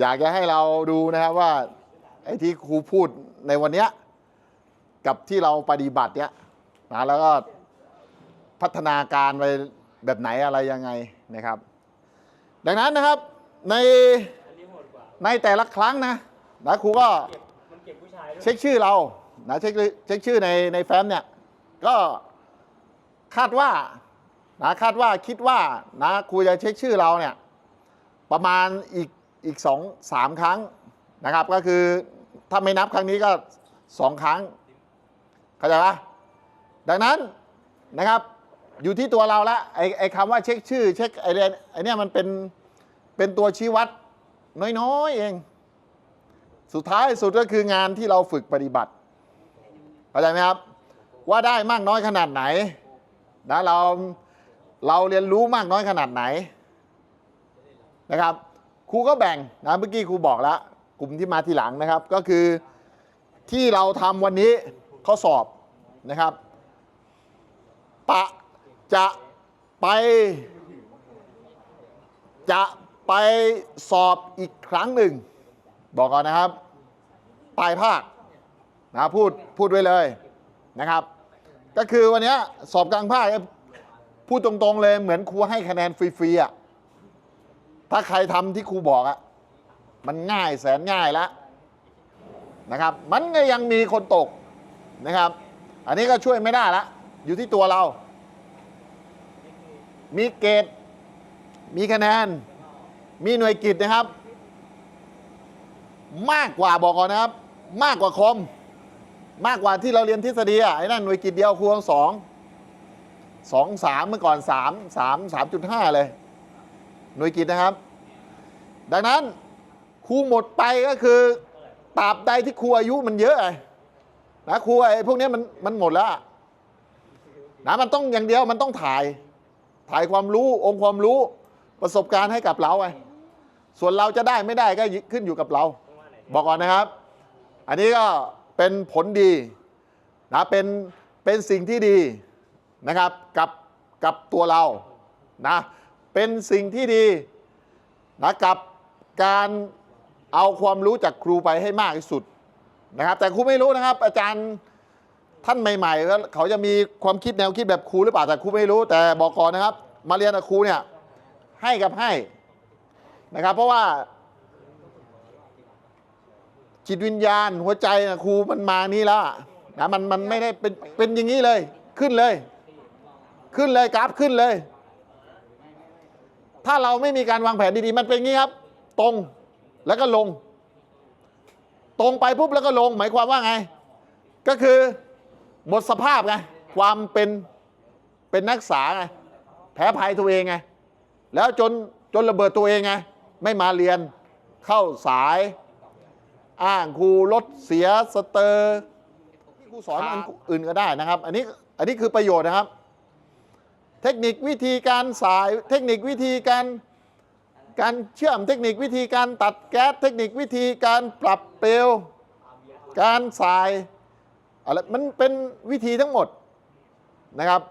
อยากจะให้เราดูนะครับว่าไอ้ที่ครูพูดในวันเนี้ยกับที่เราปฏิบัติเนี้ยนะแล้วก็พัฒนาการไปแบบไหนอะไรยังไงนะครับ ดังนั้นนะครับในนในแต่ละครั้งนะนะครูก็เช็คชื่อเรานะเช็คเช็คชื่อในในแฟ้มเนี่ยก็คาดว่านะคาดว่าคิดว่านะครูจะเช็คชื่อเราเนี่ยประมาณอีก อีกสองสามครั้งนะครับ ก็คือถ้าไม่นับครั้งนี้ก็สองครั้งเข้าใจปะดังนั้นนะครับอยู่ที่ตัวเราละไอไอคำว่าเช็คชื่อ เช็คไอเนไอเนี่ยมันเป็นเป็นตัวชี้วัดน้อยๆเอง สุดท้ายสุดก็คืองานที่เราฝึกปฏิบัติเข้าใจไหมครับ ว่าได้มากน้อยขนาดไหนนะเราเราเรียนรู้มากน้อยขนาดไหนนะครับ ครูก็แบ่งนะเมื่อกี้ครูบอกแล้วกลุ่มที่มาทีหลังนะครับ ก็คือที่เราทำวันนี้ข้อสอบนะครับ ปะจะไป จะไปสอบอีกครั้งหนึ่ง บอกก่อนนะครับ ปลายภาคนะพูดพูดไว้เลยนะครับ ก็คือวันนี้สอบกลางภาคพูดตรงๆเลยเหมือนครูให้คะแนนฟรีๆอะ ถ้าใครทำที่ครูบอกอะมันง่ายแสนง่ายแล้วนะครับ มันก็ยังมีคนตกนะครับ อันนี้ก็ช่วยไม่ได้ละ อยู่ที่ตัวเรา มีเกรดมีคะแนน มีหน่วยกิจนะครับ มากกว่าบอกก่อนนะครับ มากกว่าคมมากกว่าที่เราเรียนทฤษฎีอะไอ้นั่นหน่วยกิจเดียวครูสองสองสามเมื่อก่อนสามสามสามจุดห้าเลย หน่วยกิจนะครับ ดังนั้นครูหมดไปก็คือตราบใดที่ครูอายุมันเยอะไงนะครูไอ้พวกนี้มันมันหมดแล้วนะมันต้องอย่างเดียวมันต้องถ่าย ถ่ายความรู้องค์ความรู้ประสบการณ์ให้กับเราไงส่วนเราจะได้ไม่ได้ก็ขึ้นอยู่กับเรา บอกก่อนนะครับ อันนี้ก็เป็นผลดีนะเป็นเป็นสิ่งที่ดีนะครับกับกับตัวเรานะ เป็นสิ่งที่ดีนะกับการเอาความรู้จากครูไปให้มากที่สุดนะครับ แต่ครูไม่รู้นะครับ อาจารย์ท่านใหม่ๆแล้วเขาจะมีความคิดแนวคิดแบบครูหรือเปล่าแต่ครูไม่รู้แต่บอกก่อนนะครับ มาเรียนกับครูเนี่ยให้กับให้นะครับ เพราะว่า จิตวิญญาณหัวใจนะครูมันมานี้แล้วนะมันมันไม่ได้เป็นเป็นอย่างนี้เลยขึ้นเลย ขึ้นเลยกราฟขึ้นเลย ถ้าเราไม่มีการวางแผนดีๆ มันเป็นอย่างนี้ครับ ตรงแล้วก็ลง ตรงไปปุ๊บแล้วก็ลง หมายความว่าไง ก็คือหมดสภาพไงความเป็นเป็นนักศึกษาไงแพ้ภัยตัวเองไงแล้วจนจนระเบิดตัวเองไงไม่มาเรียนเข้าสาย อ้างครูรถเสียสเตอร์ที่ครูสอนอันอื่นก็ได้นะครับ อันนี้อันนี้คือประโยชน์นะครับ เทคนิควิธีการสายเทคนิควิธีการการเชื่อมเทคนิควิธีการตัดแก๊สเทคนิควิธีการปรับเปลว การสายอะไรมันเป็นวิธีทั้งหมดนะครับ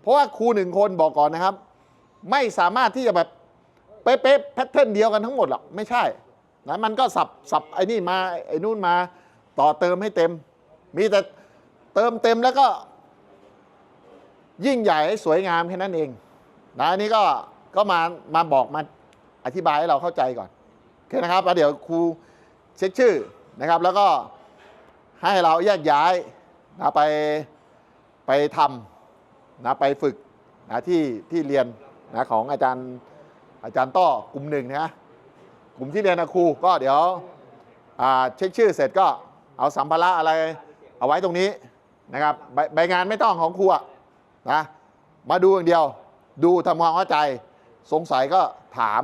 เพราะว่าครูหนึ่งคนบอกก่อนนะครับ ไม่สามารถที่จะแบบเป๊ะๆแพทเทิร์นเดียวกันทั้งหมดหรอกไม่ใช่นะมันก็สับสับไอ้นี่มาไอ้นู่นมาต่อเติมให้เต็ม มีแต่เติมเต็มแล้วก็ ยิ่งใหญ่ให้สวยงามแค่นั้นเองนะอันนี้ก็ก็มามาบอกมาอธิบายให้เราเข้าใจก่อนโอเคนะครับแล้วเดี๋ยวครูเช็คชื่อนะครับ แล้วก็ให้เราแยกย้ายนะไปไปทำนะไปฝึกนะที่ที่เรียนนะของอาจารย์อาจารย์ต้อกลุ่มหนึ่งนะกลุ่มที่เรียนนะครูก็เดี๋ยวเช็คชื่อเสร็จก็เอาสัมภาระอะไรเอาไว้ตรงนี้นะครับใบใบงานไม่ต้องของครูอะ นะมาดูอย่างเดียว ดูทำความเข้าใจ สงสัยก็ถาม